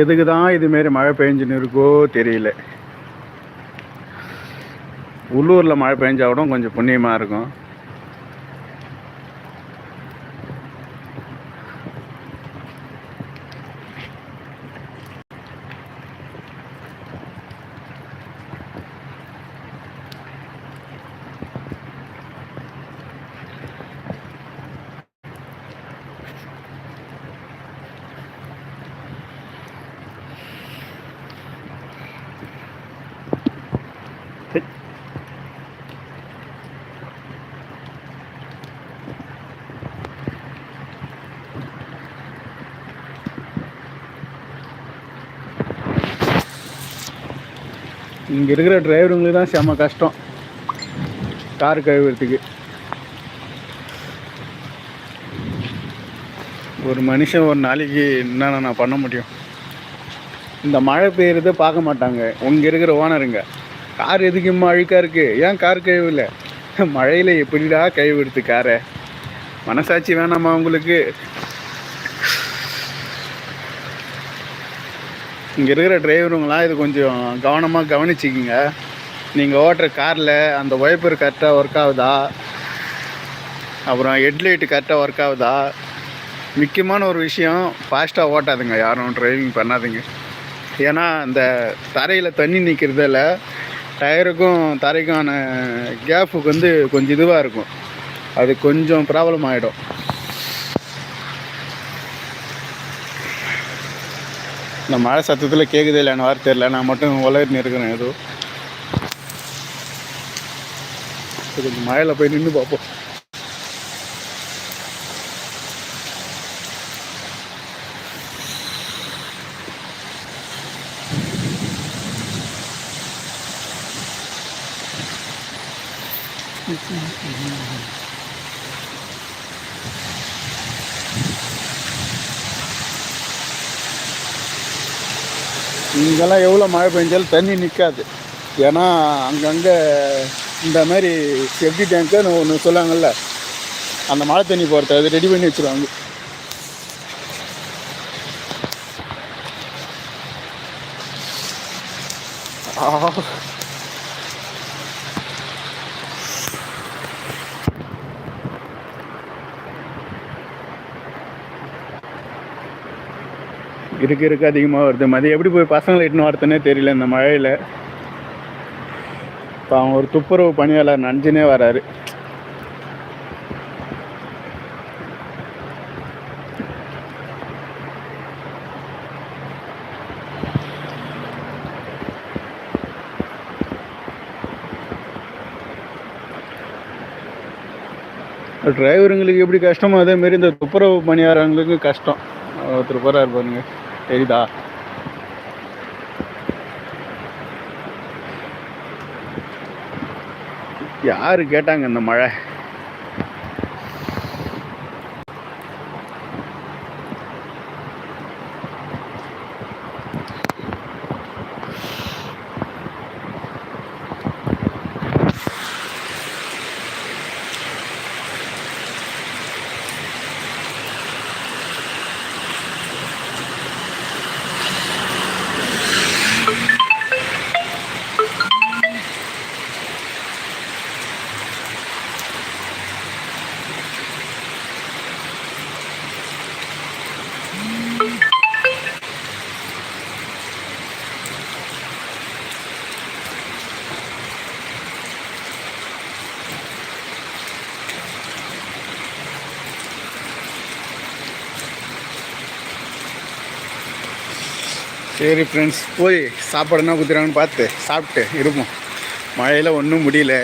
எதுக்கு தான் இதுமாரி மழை பெஞ்சுன்னு இருக்கோ தெரியல. உள்ளூரில் மழை பெஞ்சா கூட கொஞ்சம் புண்ணியமாக இருக்கும். இங்கே இருக்கிற டிரைவருங்களுக்கு தான் செம்ம கஷ்டம். கார் கழுவுறதுக்கு. ஒரு மனுஷன் ஒரு நாளைக்கு என்னென்ன நான் பண்ண முடியும்? இந்த மழை பெய்யறதை பார்க்க மாட்டாங்க. உங்க இருக்கிற ஓனருங்க. கார் எதுக்கு இம்மா அழுக்காக இருக்குது ஏன் கார் கழுவில்லை மழையில் எப்படிடா கழுவிடுது காரை? மனசாட்சி வேணாமா உங்களுக்கு? இங்கே இருக்கிற டிரைவருங்களாம் இது கொஞ்சம் கவனமாக கவனிச்சிக்கிங்க. நீங்கள் ஓட்டுற காரில் அந்த ஒய்ப்பர் கரெக்டாக ஒர்க் ஆகுதா? அப்புறம் ஹெட்லைட்டு கரெக்டாக ஒர்க் ஆகுதா? முக்கியமான ஒரு விஷயம் ஃபாஸ்ட்டாக ஓட்டாதுங்க. யாரும் டிரைவிங் பண்ணாதீங்க. ஏன்னா அந்த தரையில் தண்ணி நிற்கிறதில் டயருக்கும் தரைக்கான கேப்புக்கு வந்து கொஞ்சம் இதுவாக இருக்கும். அது கொஞ்சம் ப்ராப்ளம் ஆகிடும் இந்த மழை சத்தத்தில் கேட்குது இல்லைன்னு வார்த்தை தெரியல. நான் மட்டும் உலகத்தில் இருக்கிறேன் ஏதோ. கொஞ்சம் மழையில் போய் நின்று பார்ப்போம். இங்கெல்லாம் எவ்வளோ மழை பெஞ்சாலும் தண்ணி நிற்காது. ஏன்னா அங்கங்கே இந்த மாதிரி செப்டி டேங்க்குன்னு ஒன்று சொல்லுவாங்கல்ல அந்த மழை தண்ணி போகிறத அது ரெடி பண்ணி வச்சுருவாங்க. ஆ. இருக்கு இருக்கு அதிகமாக வருது. மதியம் எப்படி போய் பசங்களை இட்டுன்னு வரதுனே தெரியல இந்த மழையில். இப்போ அவன் ஒரு துப்புரவு பணியாளர் நஞ்சுனே வராரு. டிரைவருங்களுக்கு எப்படி கஷ்டமோ அதே இந்த துப்புரவு பணியாளர்களுக்கு கஷ்டம். ஒருத்தர் போகிறார் பாருங்கள் தெரியுதா யாரு கேட்டாங்க இந்த மழை? சரி ஃப்ரெண்ட்ஸ் போய் சாப்பாடு என்ன குத்துறாங்கன்னு பார்த்து சாப்பிட்டு இருப்போம். மழையில் ஒன்றும் முடியல.